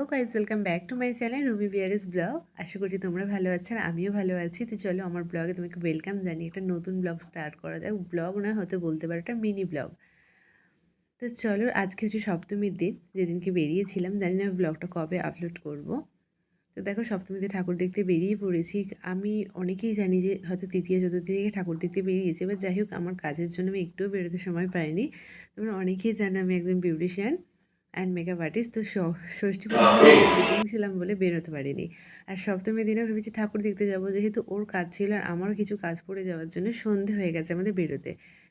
Hello guys welcome back to my channel Ruby বিয়ারিস blog আশা করছি তোমরা ভালো আছো আর আমিও ভালো আছি। তো চলো আমার ব্লগে তোমাকে ওয়েলকাম জানি একটা নতুন ব্লগ স্টার্ট করা যায় ব্লগ না হতে বলতে পারো, একটা মিনি ব্লগ তো চলো, আজকে হচ্ছে সপ্তমীর দিন, যেদিনকে বেরিয়েছিলাম, জানি না ব্লগটা কবে আপলোড করব। তো দেখো, সপ্তমীতে ঠাকুর দেখতে বেরিয়ে পড়েছি। আমি অনেকেই জানি যে হয়তো তৃতীয়, চতুর্থী থেকে ঠাকুর দেখতে বেরিয়েছে এবার যাই হোক, আমার কাজের জন্য আমি একটুও বেরোতে সময় পাইনি। তোমরা অনেকেই জানো আমি একজন বিউটিশিয়ান অ্যান্ড মেকআপ আর্টিস্ট তো ষষ্ঠী পুজো ছিলাম বলে বেরোতে পারিনি। আর সপ্তমীর দিনে ভেবেছি ঠাকুর দেখতে যাব যেহেতু ওর কাজ ছিল আর আমারও কিছু কাজ পড়ে যাওয়ার জন্য সন্ধে হয়ে গেছে আমাদের বেরোতে।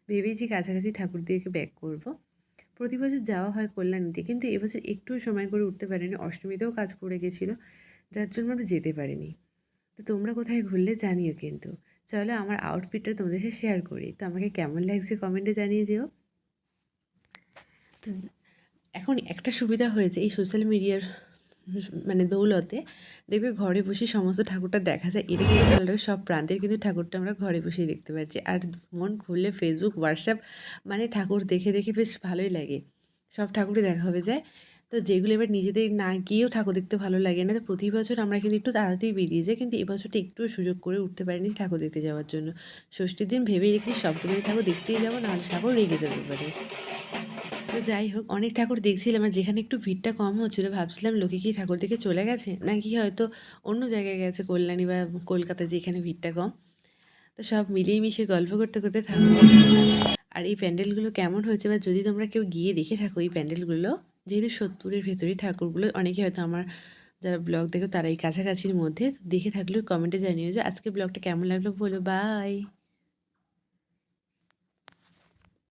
ভেবেছি কাছাকাছি ঠাকুর দিকে ব্যাক করব। প্রতি বছর যাওয়া হয় কল্যাণীতে কিন্তু এবছর একটু সময় করে উঠতে পারিনি অষ্টমীতেও কাজ পড়ে গেছিল যার জন্য আমরা যেতে পারিনি। তো তোমরা কোথায় ঘুরলে জানিও কিন্তু। চলো আমার আউটফিটটা তোমাদের সাথে শেয়ার করি। তো আমাকে কেমন লাগছে কমেন্টে জানিয়ে যেও। তো এখন একটা সুবিধা হয়েছে, এই সোশ্যাল মিডিয়ার মানে দৌলতে দেখবে ঘরে বসে সমস্ত ঠাকুরটা দেখা যায়। এটা কিন্তু ভালো লাগে সব প্রান্তের কিন্তু ঠাকুরটা আমরা ঘরে বসেই দেখতে পাচ্ছি। আর মন খুললে ফেসবুক হোয়াটসঅ্যাপ মানে ঠাকুর দেখে দেখে বেশ ভালোই লাগে। সব ঠাকুরই দেখা হবে যায়। তো যেগুলো এবার নিজেদের না গিয়েও ঠাকুর দেখতে ভালো লাগে না, তো প্রতি বছর আমরা কিন্তু একটু তাড়াতাড়ি বেরিয়ে যাই। কিন্তু এবছরটা একটু সুযোগ করে উঠতে পারিনি ঠাকুর দেখতে যাওয়ার জন্য। ষষ্ঠীর দিন ভেবেই রেখেছি সপ্তমীতে ঠাকুর দেখতেই যাব, নাহলে ঠাকুর রেগে যাবে এবারে। তো যাই হোক, অনেক ঠাকুর দেখছিলাম আর যেখানে একটু ভিড়টা কম হচ্ছিল, ভাবছিলাম লোকে কি ঠাকুর দেখে চলে গেছে? নাকি হয়তো অন্য জায়গায় গেছে কল্যাণী বা কলকাতায় যেখানে ভিড়টা কম? তো সব মিলিয়ে মিশিয়ে গল্প করতে করতে ঠাকুর আর এই প্যান্ডেলগুলো কেমন হয়েছে বা যদি তোমরা কেউ গিয়ে দেখে থাকো এই প্যান্ডেলগুলো, যেহেতু সত্তরের ভেতরেই ঠাকুরগুলো, অনেকে হয়তো আমার যারা ব্লগ দেখো তারা এই কাছাকাছির মধ্যে দেখে থাকলেও কমেন্টে জানিও যে আজকে ব্লগটা কেমন লাগল বলো বাই